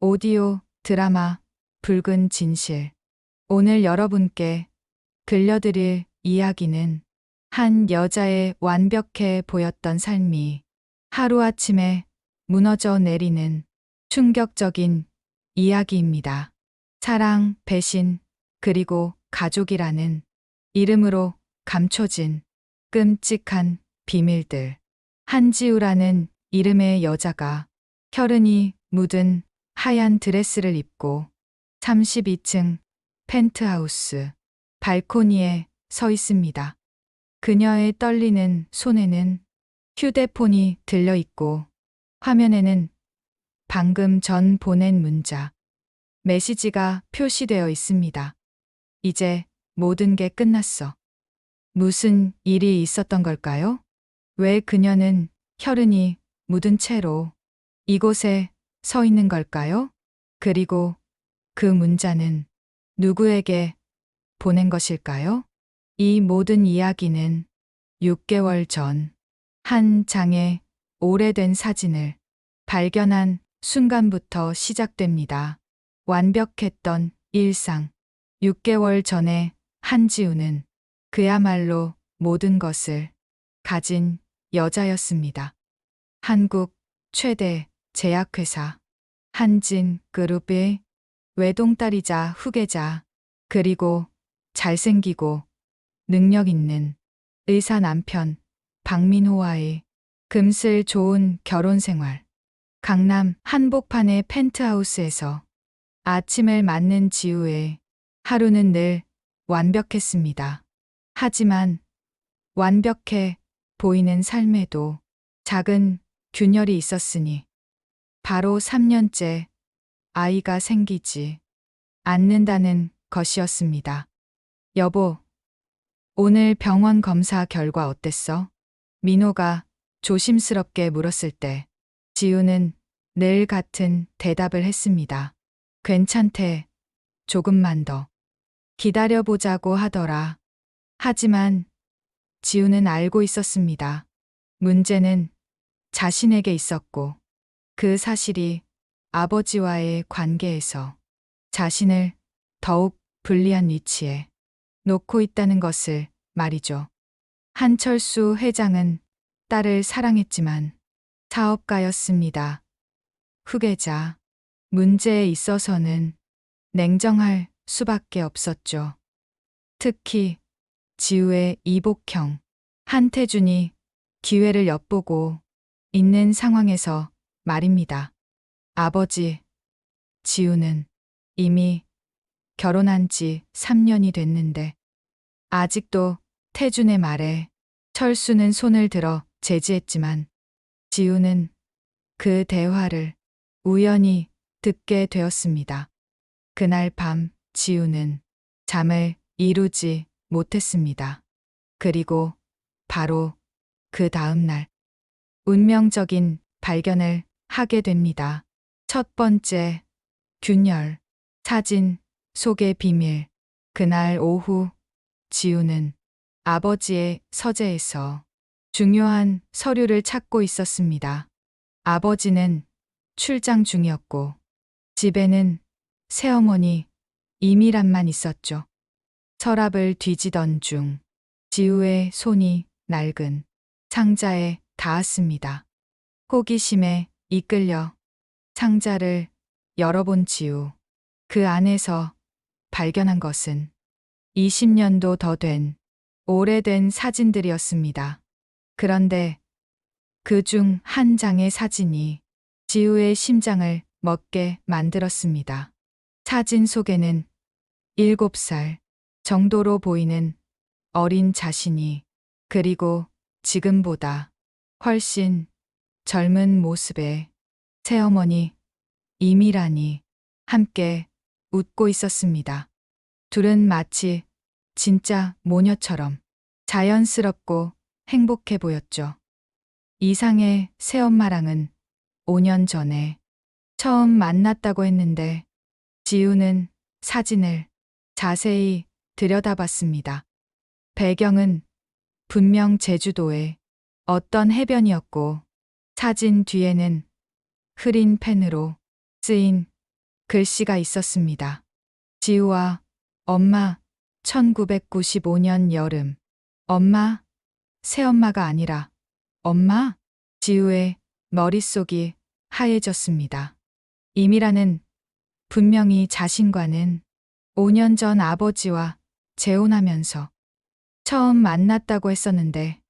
오디오 드라마 붉은 진실. 오늘 여러분께 들려드릴 이야기는 한 여자의 완벽해 보였던 삶이 하루아침에 무너져 내리는 충격적인 이야기입니다. 사랑, 배신, 그리고 가족이라는 이름으로 감춰진 끔찍한 비밀들. 한지우라는 이름의 여자가 혈흔이 묻은 하얀 드레스를 입고 32층 펜트하우스 발코니에 서 있습니다. 그녀의 떨리는 손에는 휴대폰이 들려 있고 화면에는 방금 전 보낸 문자, 메시지가 표시되어 있습니다. 이제 모든 게 끝났어. 무슨 일이 있었던 걸까요? 왜 그녀는 혈흔이 묻은 채로 이곳에 서 있는 걸까요? 그리고 그 문자는 누구에게 보낸 것일까요? 이 모든 이야기는 6개월 전 한 장의 오래된 사진을 발견한 순간부터 시작됩니다. 완벽했던 일상. 6개월 전에 한지우는 그야말로 모든 것을 가진 여자였습니다. 한국 최대 제약회사 한진 그룹의 외동딸이자 후계자 그리고 잘생기고 능력 있는 의사 남편 박민호와의 금슬 좋은 결혼 생활 강남 한복판의 펜트하우스에서 아침을 맞는 지우의 하루는 늘 완벽했습니다. 하지만 완벽해 보이는 삶에도 작은 균열이 있었으니 바로 3년째 아이가 생기지 않는다는 것이었습니다. 여보, 오늘 병원 검사 결과 어땠어? 민호가 조심스럽게 물었을 때 지우는 늘 같은 대답을 했습니다. 괜찮대. 조금만 더. 기다려보자고 하더라. 하지만 지우는 알고 있었습니다. 문제는 자신에게 있었고 그 사실이 아버지와의 관계에서 자신을 더욱 불리한 위치에 놓고 있다는 것을 말이죠. 한철수 회장은 딸을 사랑했지만 사업가였습니다. 후계자. 문제에 있어서는 냉정할 수밖에 없었죠. 특히 지우의 이복형 한태준이 기회를 엿보고 있는 상황에서 말입니다. 아버지, 지우는 이미 결혼한 지 3년이 됐는데 아직도 태준의 말에 철수는 손을 들어 제지했지만 지우는 그 대화를 우연히 듣게 되었습니다. 그날 밤 지우는 잠을 이루지 못했습니다. 그리고 바로 그 다음 날 운명적인 발견을 하게 됩니다. 첫 번째, 균열, 사진, 속의 비밀. 그날 오후, 지우는 아버지의 서재에서 중요한 서류를 찾고 있었습니다. 아버지는 출장 중이었고, 집에는 새어머니 이미란만 있었죠. 서랍을 뒤지던 중, 지우의 손이 낡은 상자에 닿았습니다. 호기심에 이끌려 상자를 열어본 지우. 그 안에서 발견한 것은 20년도 더 된 오래된 사진들이었습니다. 그런데 그 중 한 장의 사진이 지우의 심장을 먹게 만들었습니다. 사진 속에는 7살 정도로 보이는 어린 자신이 그리고 지금보다 훨씬 젊은 모습의 새어머니 이미란이 함께 웃고 있었습니다. 둘은 마치 진짜 모녀처럼 자연스럽고 행복해 보였죠. 이상의 새엄마랑은 5년 전에 처음 만났다고 했는데 지우는 사진을 자세히 들여다봤습니다. 배경은 분명 제주도의 어떤 해변이었고 사진 뒤에는 흐린 펜으로 쓰인 글씨가 있었습니다. 지우와 엄마 1995년 여름. 엄마, 새엄마가 아니라 엄마? 지우의 머릿속이 하얘졌습니다. 이미라는 분명히 자신과는 5년 전 아버지와 재혼하면서 처음 만났다고 했었는데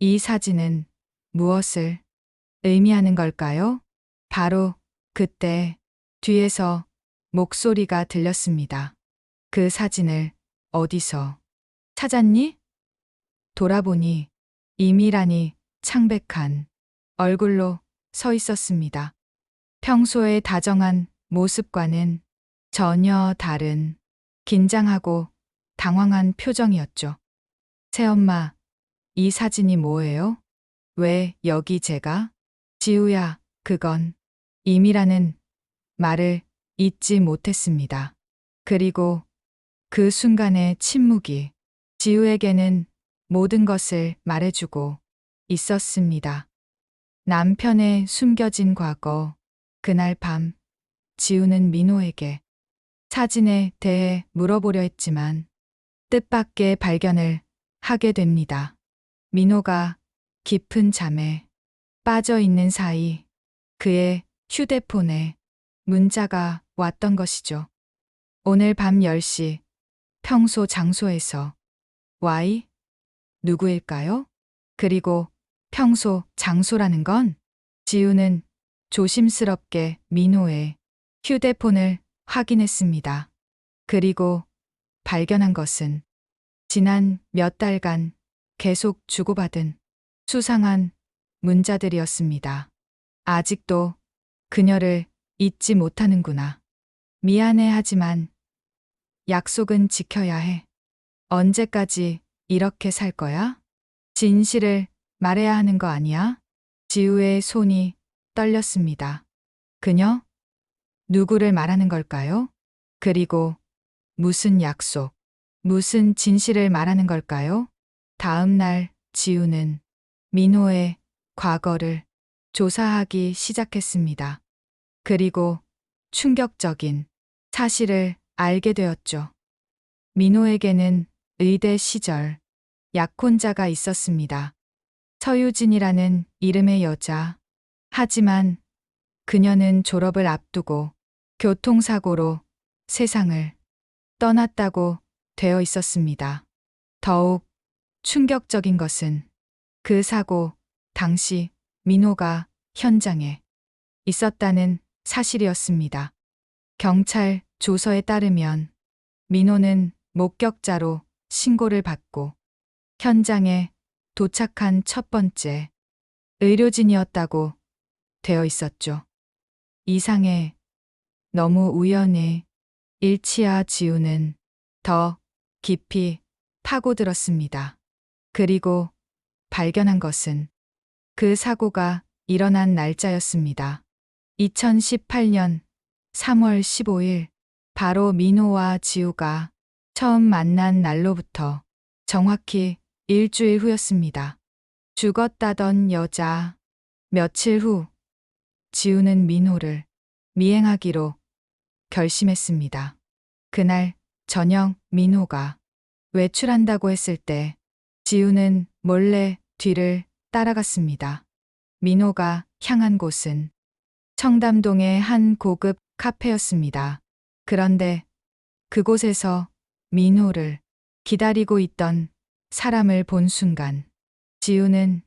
이 사진은 무엇을 의미하는 걸까요? 바로 그때 뒤에서 목소리가 들렸습니다. 그 사진을 어디서 찾았니? 돌아보니 이미란이 창백한 얼굴로 서 있었습니다. 평소의 다정한 모습과는 전혀 다른 긴장하고 당황한 표정이었죠. 새엄마, 이 사진이 뭐예요? 왜 여기 제가? 지우야, 그건 이미라는 말을 잊지 못했습니다. 그리고 그 순간의 침묵이 지우에게는 모든 것을 말해주고 있었습니다. 남편의 숨겨진 과거, 그날 밤, 지우는 민호에게 사진에 대해 물어보려 했지만 뜻밖의 발견을 하게 됩니다. 민호가 깊은 잠에 빠져 있는 사이 그의 휴대폰에 문자가 왔던 것이죠. 오늘 밤 10시 평소 장소에서 Y 누구일까요? 그리고 평소 장소라는 건 지우는 조심스럽게 민호의 휴대폰을 확인했습니다. 그리고 발견한 것은 지난 몇 달간 계속 주고받은 수상한 문자들이었습니다. 아직도 그녀를 잊지 못하는구나. 미안해 하지만 약속은 지켜야 해. 언제까지 이렇게 살 거야? 진실을 말해야 하는 거 아니야? 지우의 손이 떨렸습니다. 그녀? 누구를 말하는 걸까요? 그리고 무슨 약속, 무슨 진실을 말하는 걸까요? 다음 날 지우는 민호의 과거를 조사하기 시작했습니다. 그리고 충격적인 사실을 알게 되었죠. 민호에게는 의대 시절 약혼자가 있었습니다. 서유진이라는 이름의 여자. 하지만 그녀는 졸업을 앞두고 교통사고로 세상을 떠났다고 되어 있었습니다. 더욱 충격적인 것은 그 사고 당시 민호가 현장에 있었다는 사실이었습니다. 경찰 조서에 따르면 민호는 목격자로 신고를 받고 현장에 도착한 첫 번째 의료진이었다고 되어 있었죠. 이상해. 너무 우연해. 일치와 지우는 더 깊이 파고들었습니다. 그리고 발견한 것은 그 사고가 일어난 날짜였습니다. 2018년 3월 15일, 바로 민호와 지우가 처음 만난 날로부터 정확히 일주일 후였습니다. 죽었다던 여자. 며칠 후, 지우는 민호를 미행하기로 결심했습니다. 그날 저녁 민호가 외출한다고 했을 때 지우는 몰래 뒤를 따라갔습니다. 민호가 향한 곳은 청담동의 한 고급 카페였습니다. 그런데 그곳에서 민호를 기다리고 있던 사람을 본 순간 지우는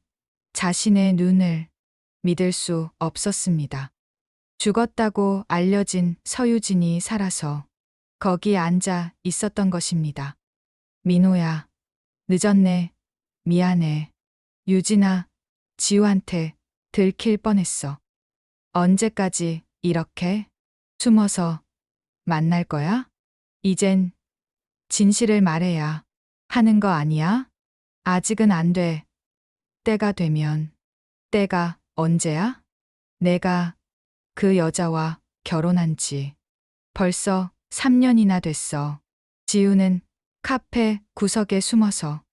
자신의 눈을 믿을 수 없었습니다. 죽었다고 알려진 서유진이 살아서 거기 앉아 있었던 것입니다. 민호야, 늦었네. 미안해. 유진아, 지우한테 들킬 뻔했어. 언제까지 이렇게 숨어서 만날 거야? 이젠 진실을 말해야 하는 거 아니야? 아직은 안 돼. 때가 되면. 때가 언제야? 내가 그 여자와 결혼한 지 벌써 3년이나 됐어. 지우는 카페 구석에 숨어서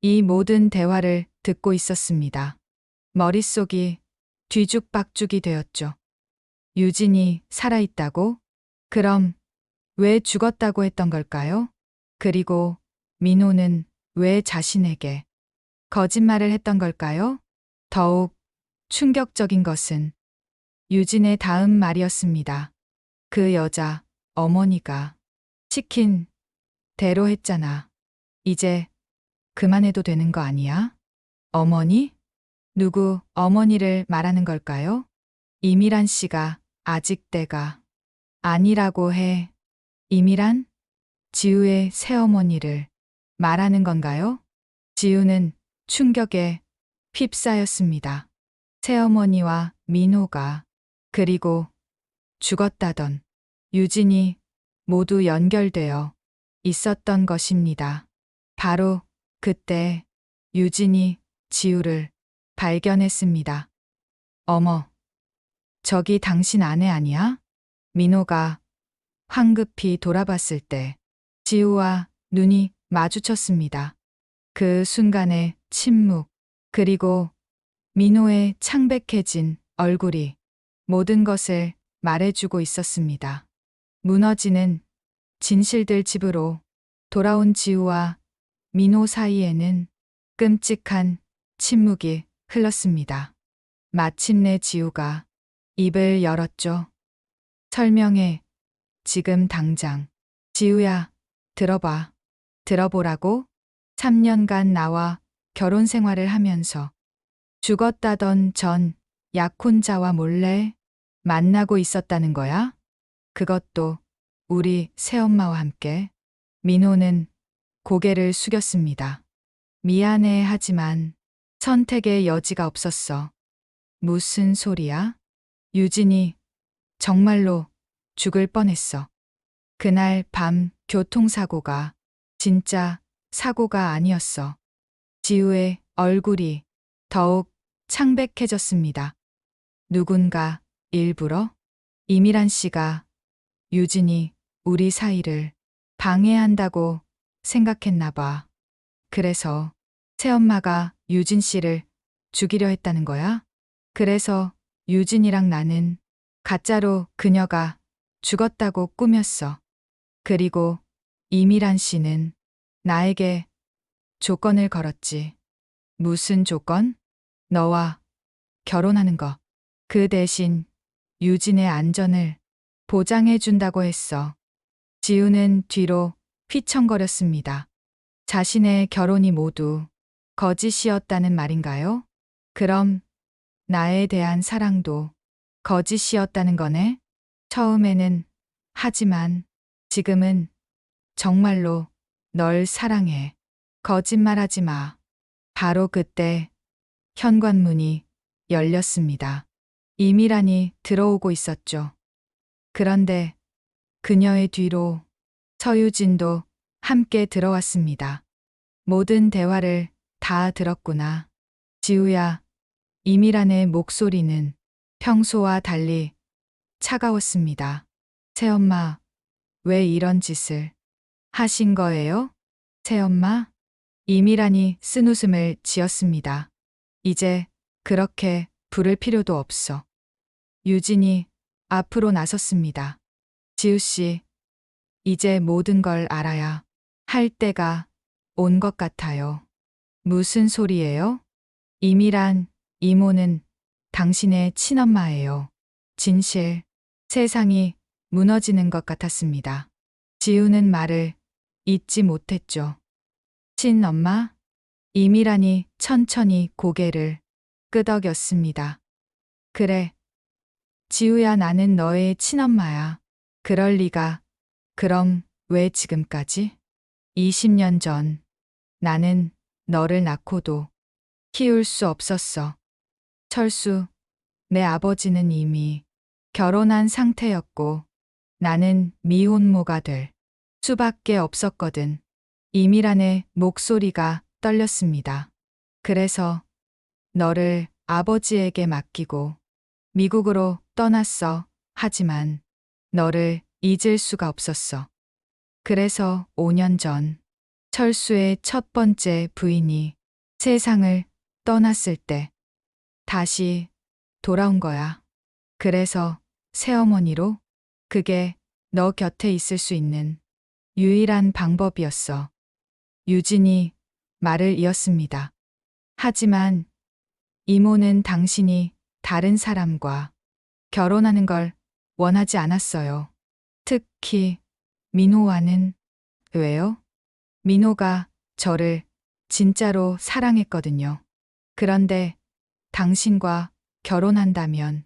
이 모든 대화를 듣고 있었습니다. 머릿속이 뒤죽박죽이 되었죠. 유진이 살아있다고? 그럼 왜 죽었다고 했던 걸까요? 그리고 민호는 왜 자신에게 거짓말을 했던 걸까요? 더욱 충격적인 것은 유진의 다음 말이었습니다. 그 여자, 어머니가 시킨 대로 했잖아. 이제 그만해도 되는 거 아니야? 어머니? 누구 어머니를 말하는 걸까요? 이미란 씨가 아직 때가 아니라고 해. 이미란? 지우의 새어머니를 말하는 건가요? 지우는 충격에 휩싸였습니다. 새어머니와 민호가 그리고 죽었다던 유진이 모두 연결되어 있었던 것입니다. 바로 그때 유진이 지우를 발견했습니다. 어머, 저기 당신 아내 아니야? 민호가 황급히 돌아봤을 때 지우와 눈이 마주쳤습니다. 그 순간의 침묵, 그리고 민호의 창백해진 얼굴이 모든 것을 말해주고 있었습니다. 무너지는 진실들 집으로 돌아온 지우와 민호 사이에는 끔찍한 침묵이 흘렀습니다. 마침내 지우가 입을 열었죠. 설명해. 지금 당장. 지우야, 들어봐. 들어보라고? 3년간 나와 결혼 생활을 하면서 죽었다던 전 약혼자와 몰래 만나고 있었다는 거야? 그것도 우리 새엄마와 함께. 민호는 고개를 숙였습니다. 미안해 하지만 선택의 여지가 없었어. 무슨 소리야? 유진이 정말로 죽을 뻔했어. 그날 밤 교통사고가 진짜 사고가 아니었어. 지우의 얼굴이 더욱 창백해졌습니다. 누군가 일부러 이미란 씨가 유진이 우리 사이를 방해한다고 생각했나 봐. 그래서 새엄마가 유진 씨를 죽이려 했다는 거야? 그래서 유진이랑 나는 가짜로 그녀가 죽었다고 꾸몄어. 그리고 이미란 씨는 나에게 조건을 걸었지. 무슨 조건? 너와 결혼하는 거. 그 대신 유진의 안전을 보장해 준다고 했어. 지우는 뒤로 휘청거렸습니다. 자신의 결혼이 모두 거짓이었다는 말인가요? 그럼 나에 대한 사랑도 거짓이었다는 거네? 처음에는 하지만 지금은 정말로 널 사랑해. 거짓말하지 마. 바로 그때 현관문이 열렸습니다. 이미란이 들어오고 있었죠. 그런데 그녀의 뒤로 서유진도 함께 들어왔습니다. 모든 대화를 다 들었구나. 지우야, 이미란의 목소리는 평소와 달리 차가웠습니다. 새엄마, 왜 이런 짓을 하신 거예요? 새엄마? 이미란이 쓴 웃음을 지었습니다. 이제 그렇게 부를 필요도 없어. 유진이 앞으로 나섰습니다. 지우 씨, 이제 모든 걸 알아야 할 때가 온 것 같아요. 무슨 소리예요? 이미란 이모는 당신의 친엄마예요. 진실, 세상이 무너지는 것 같았습니다. 지우는 말을 잊지 못했죠. 친엄마? 이미란이 천천히 고개를 끄덕였습니다. 그래. 지우야 나는 너의 친엄마야. 그럴 리가. 그럼 왜 지금까지? 20년 전 나는 너를 낳고도 키울 수 없었어. 철수, 내 아버지는 이미 결혼한 상태였고 나는 미혼모가 될 수밖에 없었거든. 이미란의 목소리가 떨렸습니다. 그래서 너를 아버지에게 맡기고 미국으로 떠났어. 하지만 너를 잊을 수가 없었어. 그래서 5년 전 철수의 첫 번째 부인이 세상을 떠났을 때 다시 돌아온 거야. 그래서 새어머니로 그게 너 곁에 있을 수 있는 유일한 방법이었어. 유진이 말을 이었습니다. 하지만 이모는 당신이 다른 사람과 결혼하는 걸 원하지 않았어요. 특히 민호와는 왜요? 민호가 저를 진짜로 사랑했거든요. 그런데 당신과 결혼한다면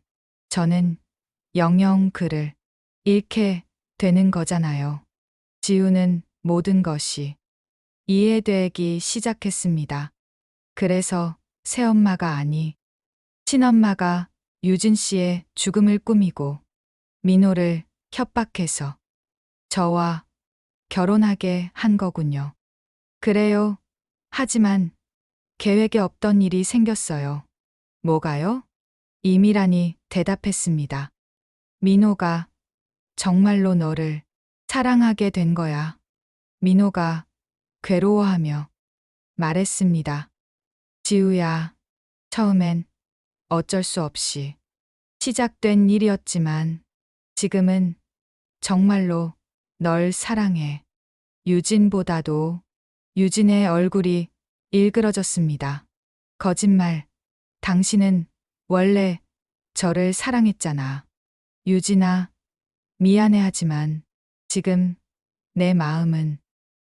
저는 영영 그를 잃게 되는 거잖아요. 지우는 모든 것이 이해되기 시작했습니다. 그래서 새엄마가 아니 친엄마가 유진 씨의 죽음을 꾸미고 민호를 협박해서 저와 결혼하게 한 거군요. 그래요. 하지만 계획에 없던 일이 생겼어요. 뭐가요? 이미란이 대답했습니다. 민호가 정말로 너를 사랑하게 된 거야. 민호가 괴로워하며 말했습니다. 지우야, 처음엔 어쩔 수 없이 시작된 일이었지만 지금은 정말로 널 사랑해. 유진보다도 유진의 얼굴이 일그러졌습니다. 거짓말. 당신은 원래 저를 사랑했잖아. 유진아, 미안해하지만 지금 내 마음은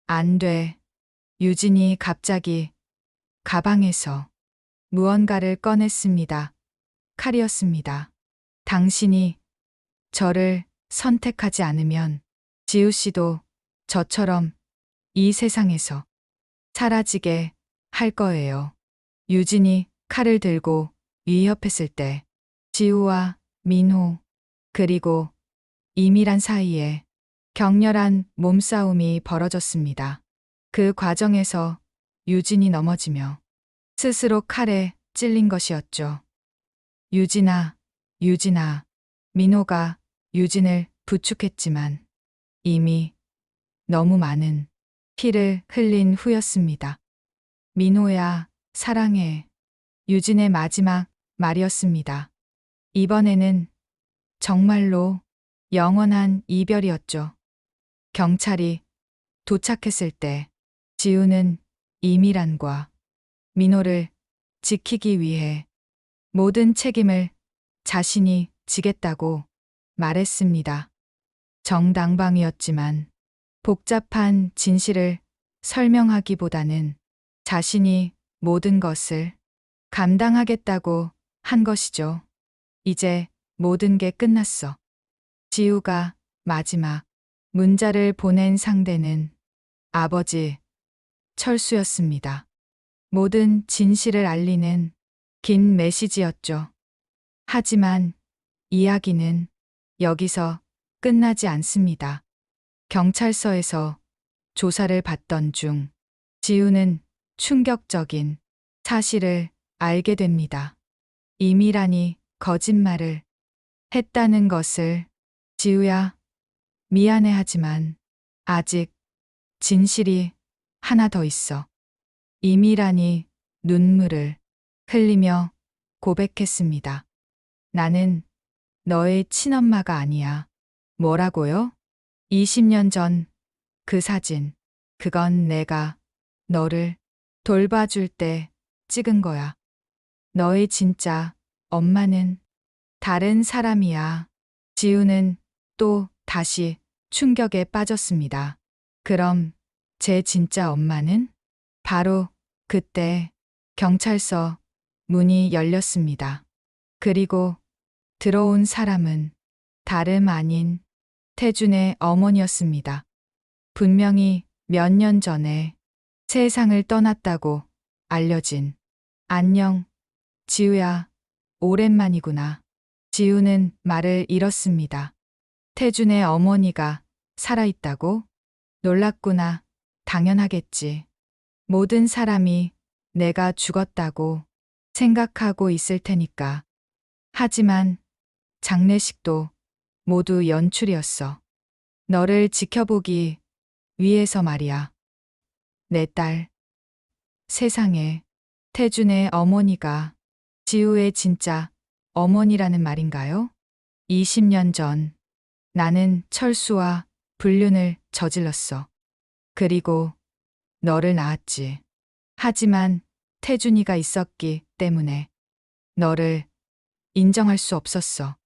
안 돼. 유진이 갑자기 가방에서 무언가를 꺼냈습니다. 칼이었습니다. 당신이 저를 선택하지 않으면 지우 씨도 저처럼 이 세상에서 사라지게 할 거예요. 유진이 칼을 들고 위협했을 때 지우와 민호 그리고 이미란 사이에 격렬한 몸싸움이 벌어졌습니다. 그 과정에서 유진이 넘어지며 스스로 칼에 찔린 것이었죠. 유진아, 유진아, 민호가 유진을 부축했지만 이미 너무 많은 피를 흘린 후였습니다. 민호야, 사랑해. 유진의 마지막 말이었습니다. 이번에는 정말로 영원한 이별이었죠. 경찰이 도착했을 때 지우는 이미란과 민호를 지키기 위해 모든 책임을 자신이 지겠다고 말했습니다. 정당방이었지만 복잡한 진실을 설명하기보다는 자신이 모든 것을 감당하겠다고 한 것이죠. 이제 모든 게 끝났어. 지우가 마지막 문자를 보낸 상대는 아버지 철수였습니다. 모든 진실을 알리는 긴 메시지였죠. 하지만 이야기는 여기서 끝나지 않습니다. 경찰서에서 조사를 받던 중 지우는 충격적인 사실을 알게 됩니다. 이미란이 거짓말을 했다는 것을 지우야 미안해하지만 아직 진실이 하나 더 있어. 이미란이 눈물을 흘리며 고백했습니다. 나는 너의 친엄마가 아니야. 뭐라고요? 20년 전 그 사진. 그건 내가 너를 돌봐줄 때 찍은 거야. 너의 진짜 엄마는 다른 사람이야. 지우는 또 다시 충격에 빠졌습니다. 그럼 제 진짜 엄마는? 바로 그때 경찰서 문이 열렸습니다. 그리고 들어온 사람은 다름 아닌 태준의 어머니였습니다. 분명히 몇 년 전에 세상을 떠났다고 알려진 안녕, 지우야, 오랜만이구나. 지우는 말을 잃었습니다. 태준의 어머니가 살아있다고? 놀랐구나. 당연하겠지. 모든 사람이 내가 죽었다고 생각하고 있을 테니까. 하지만 장례식도 모두 연출이었어. 너를 지켜보기 위해서 말이야. 내 딸. 세상에 태준의 어머니가 지우의 진짜 어머니라는 말인가요? 20년 전 나는 철수와 불륜을 저질렀어. 그리고 너를 낳았지. 하지만 태준이가 있었기 때문에 너를 인정할 수 없었어.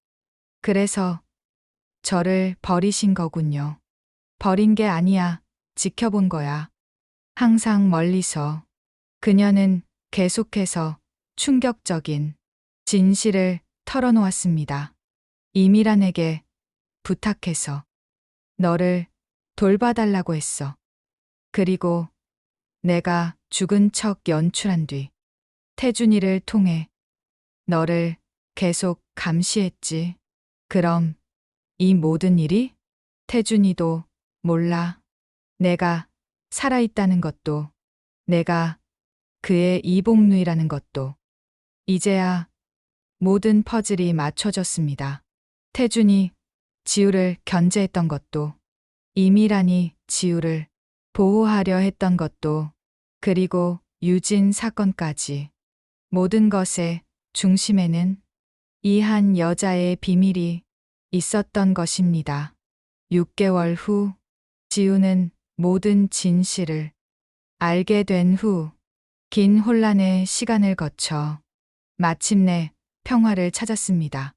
그래서 저를 버리신 거군요. 버린 게 아니야. 지켜본 거야. 항상 멀리서 그녀는 계속해서 충격적인 진실을 털어놓았습니다. 이미란에게 부탁해서 너를 돌봐달라고 했어. 그리고 내가 죽은 척 연출한 뒤 태준이를 통해 너를 계속 감시했지. 그럼 이 모든 일이 태준이도 몰라. 내가 살아있다는 것도 내가 그의 이복누이라는 것도 이제야 모든 퍼즐이 맞춰졌습니다. 태준이 지우를 견제했던 것도 이미란이 지우를 보호하려 했던 것도 그리고 유진 사건까지 모든 것의 중심에는 이 한 여자의 비밀이 있었던 것입니다. 6개월 후 지우는 모든 진실을 알게 된 후 긴 혼란의 시간을 거쳐 마침내 평화를 찾았습니다.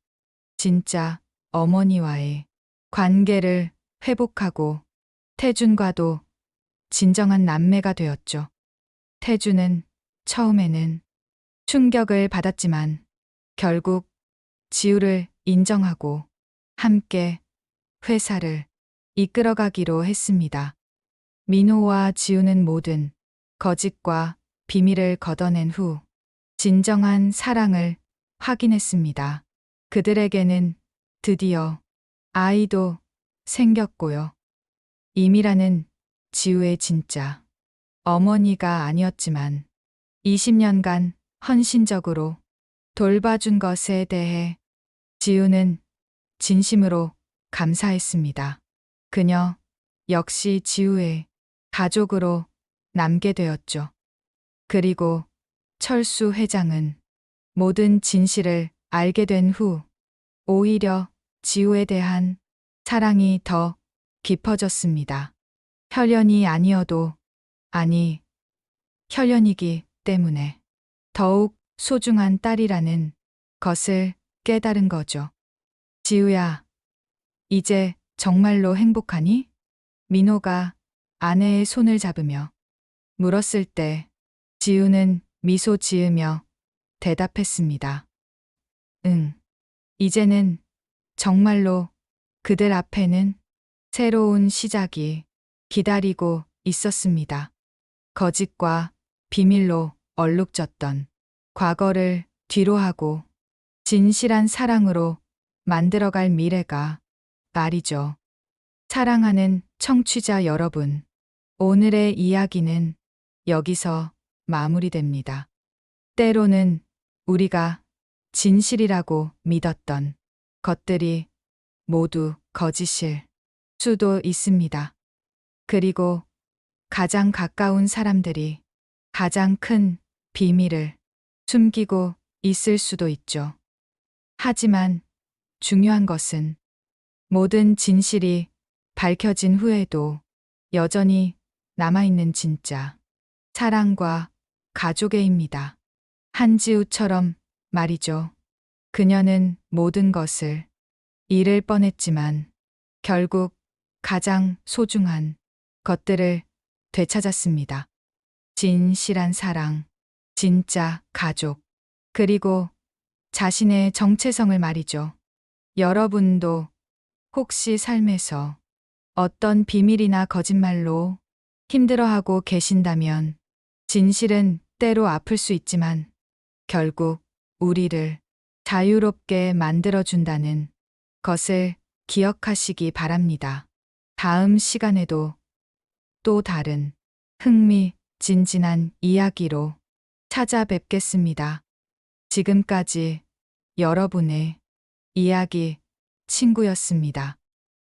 진짜 어머니와의 관계를 회복하고 태준과도 진정한 남매가 되었죠. 태준은 처음에는 충격을 받았지만 결국 지우를 인정하고 함께 회사를 이끌어가기로 했습니다. 민호와 지우는 모든 거짓과 비밀을 걷어낸 후 진정한 사랑을 확인했습니다. 그들에게는 드디어 아이도 생겼고요. 이미라는 지우의 진짜 어머니가 아니었지만 20년간 헌신적으로 돌봐준 것에 대해 지우는 진심으로 감사했습니다. 그녀 역시 지우의 가족으로 남게 되었죠. 그리고 철수 회장은 모든 진실을 알게 된 후 오히려 지우에 대한 사랑이 더 깊어졌습니다. 혈연이 아니어도 아니 혈연이기 때문에 더욱 소중한 딸이라는 것을 깨달은 거죠. 지우야, 이제 정말로 행복하니? 민호가 아내의 손을 잡으며 물었을 때 지우는 미소 지으며 대답했습니다. 응. 이제는 정말로 그들 앞에는 새로운 시작이 기다리고 있었습니다. 거짓과 비밀로 얼룩졌던 과거를 뒤로하고 진실한 사랑으로 만들어갈 미래가 말이죠. 사랑하는 청취자 여러분, 오늘의 이야기는 여기서 마무리됩니다. 때로는 우리가 진실이라고 믿었던 것들이 모두 거짓일 수도 있습니다. 그리고 가장 가까운 사람들이 가장 큰 비밀을 숨기고 있을 수도 있죠. 하지만 중요한 것은 모든 진실이 밝혀진 후에도 여전히 남아있는 진짜 사랑과 가족애입니다. 한지우처럼 말이죠. 그녀는 모든 것을 잃을 뻔했지만 결국 가장 소중한 것들을 되찾았습니다. 진실한 사랑, 진짜 가족, 그리고 자신의 정체성을 말이죠. 여러분도 혹시 삶에서 어떤 비밀이나 거짓말로 힘들어하고 계신다면 진실은 때로 아플 수 있지만 결국 우리를 자유롭게 만들어준다는 것을 기억하시기 바랍니다. 다음 시간에도 또 다른 흥미진진한 이야기로 찾아뵙겠습니다. 지금까지 여러분의 이야기 친구였습니다.